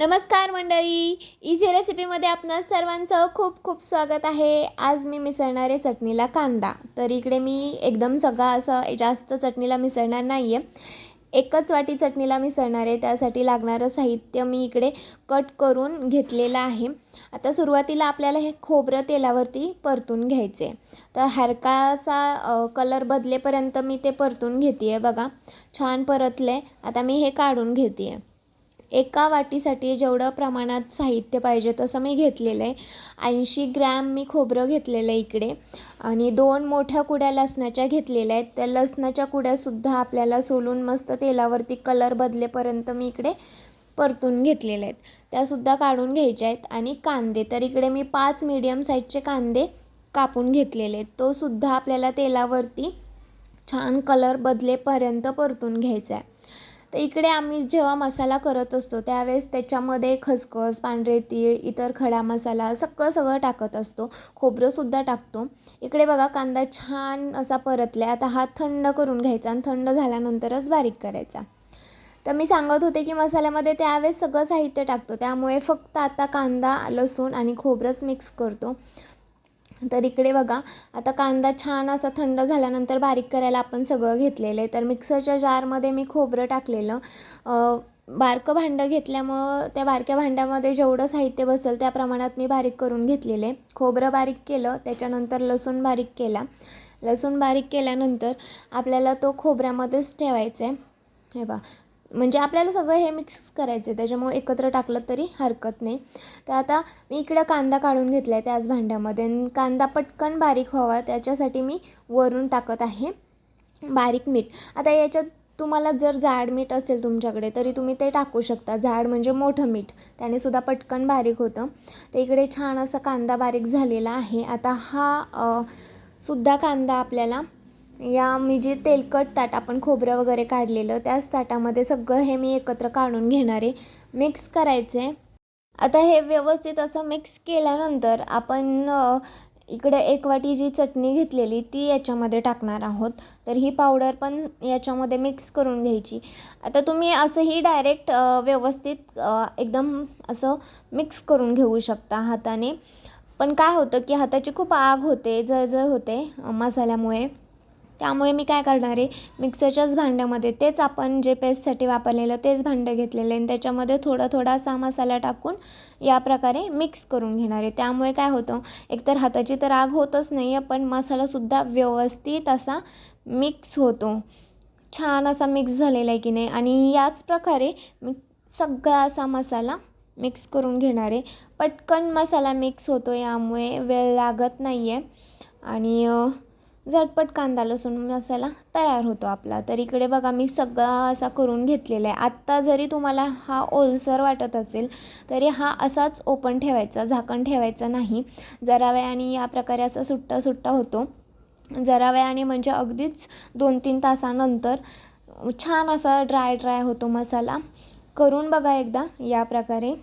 नमस्कार मंडळी. इझी रेसिपीमध्ये आपणा सर्वांचं खूप खूप स्वागत आहे. आज मी मिसळणार आहे चटणीला कांदा. तर इकडे मी एकदम सगळा असं जास्त चटणीला मिसळणार नाही आहे एकच वाटी चटणीला मिसळणार आहे त्यासाठी लागणारं साहित्य मी इकडे कट करून घेतलेलं आहे. आता सुरुवातीला आपल्याला हे खोबरं तेलावरती परतून घ्यायचे. तर हरकासा कलर बदलेपर्यंत मी ते परतून घेते आहे बघा. छान परतले आता मी हे काढून घेते आहे एका वाटीसाठी जेवढं प्रमाणात साहित्य पाहिजे तसं मी घेतलेलं आहे. ऐंशी ग्रॅम मी खोबरं घेतलेलं आहे इकडे. आणि दोन मोठ्या कुड्या लसणाच्या घेतलेल्या आहेत. त्या लसणाच्या कुड्यासुद्धा आपल्याला सोलून मस्त तेलावरती कलर बदलेपर्यंत मी इकडे परतून घेतलेल्या आहेत. त्यासुद्धा काढून घ्यायच्या आहेत. आणि कांदे तर इकडे मी पाच मीडियम साईजचे कांदे कापून घेतलेले आहेत. तो सुद्धा आपल्याला तेलावरती छान कलर बदलेपर्यंत परतून घ्यायचा आहे. तर इकडे आम्ही जेव्हा मसाला करत असतो त्यावेळेस त्याच्यामध्ये खसखस पांढरे तीळ इतर खडा मसाला सगळं सगळं टाकत असतो. खोबरंसुद्धा टाकतो. इकडे बघा कांदा छान असा परतला आता हा थंड करून घ्यायचा आणि थंड झाल्यानंतरच बारीक करायचा. तर मी सांगत होते की मसाल्यामध्ये त्यावेळेस सगळं साहित्य टाकतो. त्यामुळे फक्त आता कांदा लसूण आणि खोबरंच मिक्स करतो. तर इकडे बघा आता कांदा छान असा थंड झाल्यानंतर बारीक करायला आपण सगळं घेतलेलं आहे. तर मिक्सरच्या जारमध्ये मी खोबरं टाकलेलं. बारकं भांडं घेतल्यामुळं त्या बारक्या भांड्यामध्ये जेवढं साहित्य बसेल त्या प्रमाणात मी बारीक करून घेतलेले खोबरं बारीक केलं त्याच्यानंतर लसूण बारीक केला. लसूण बारीक केल्यानंतर आपल्याला तो खोबऱ्यामध्येच ठेवायचा आहे. हे बा म्हणजे आपल्याला सगळं हे मिक्स करायचं आहे त्याच्यामुळे एकत्र टाकलं तरी हरकत नाही. तर आता मी इकडं कांदा काढून घेतला आहे त्याच भांड्यामध्ये. आणि कांदा पटकन बारीक व्हावा. त्याच्यासाठी मी वरून टाकत आहे बारीक मीठ. आता याच्यात तुम्हाला जर जाड मीठ असेल तुमच्याकडे तरी तुम्ही ते टाकू शकता. जाड म्हणजे मोठं मीठ. त्याने सुद्धा पटकन बारीक होतं. तर इकडे छान असा कांदा बारीक झालेला आहे. आता हा सुद्धा कांदा आपल्याला या मी जे तेलकट ताट आपण खोबरं वगैरे काढलेलं त्याच ताटामध्ये सगळं हे मी एकत्र काढून घेणार आहे. मिक्स करायचे आता हे व्यवस्थित असं मिक्स केल्यानंतर आपण इकडे एक वाटी जी चटणी घेतलेली ती याच्यामध्ये टाकणार आहोत. तर ही पावडर पण याच्यामध्ये मिक्स करून घ्यायची. आता तुम्ही असंही डायरेक्ट व्यवस्थित एकदम असं मिक्स करून घेऊ शकता हाताने. पण काय होतं की हाताची खूप आग होते जळजळ होते मसाल्यामुळे. त्यामुळे मी काय करणार आहे? मिक्सरच्याच भांड्यामध्ये तेच आपण जे पेस्टसाठी वापरलेलं तेच भांडं घेतलेलं आहे. आणि त्याच्यामध्ये थोडा थोडासा मसाला टाकून या प्रकारे मिक्स करून घेणार आहे. त्यामुळे काय होतं एकतर हाताची तर आग होतच नाही आहे पण मसालासुद्धा व्यवस्थित असा मिक्स होतो. छान असा मिक्स झालेला आहे की नाही? आणि याच प्रकारे मी सगळा असा मसाला मिक्स करून घेणार आहे. पटकन मसाला मिक्स होतो यामुळे वेळ लागत नाही आहे आणि झटपट कांदा लसूण मसाला तयार होतो आपला. तर इकडे बघा मी सगळा असा करून घेतलेला आहे. आत्ता जरी तुम्हाला हा ओलसर वाटत असेल तरी हा असाच ओपन ठेवायचा झाकण ठेवायचं नाही. जरा वेळाने या प्रकारे असा सुट्टा सुट्टा होतो. जरा वेळाने म्हणजे अगदीच दोन तीन तासानंतर छान असा ड्राय ड्राय होतो मसाला. करून बघा एकदा या प्रकारे.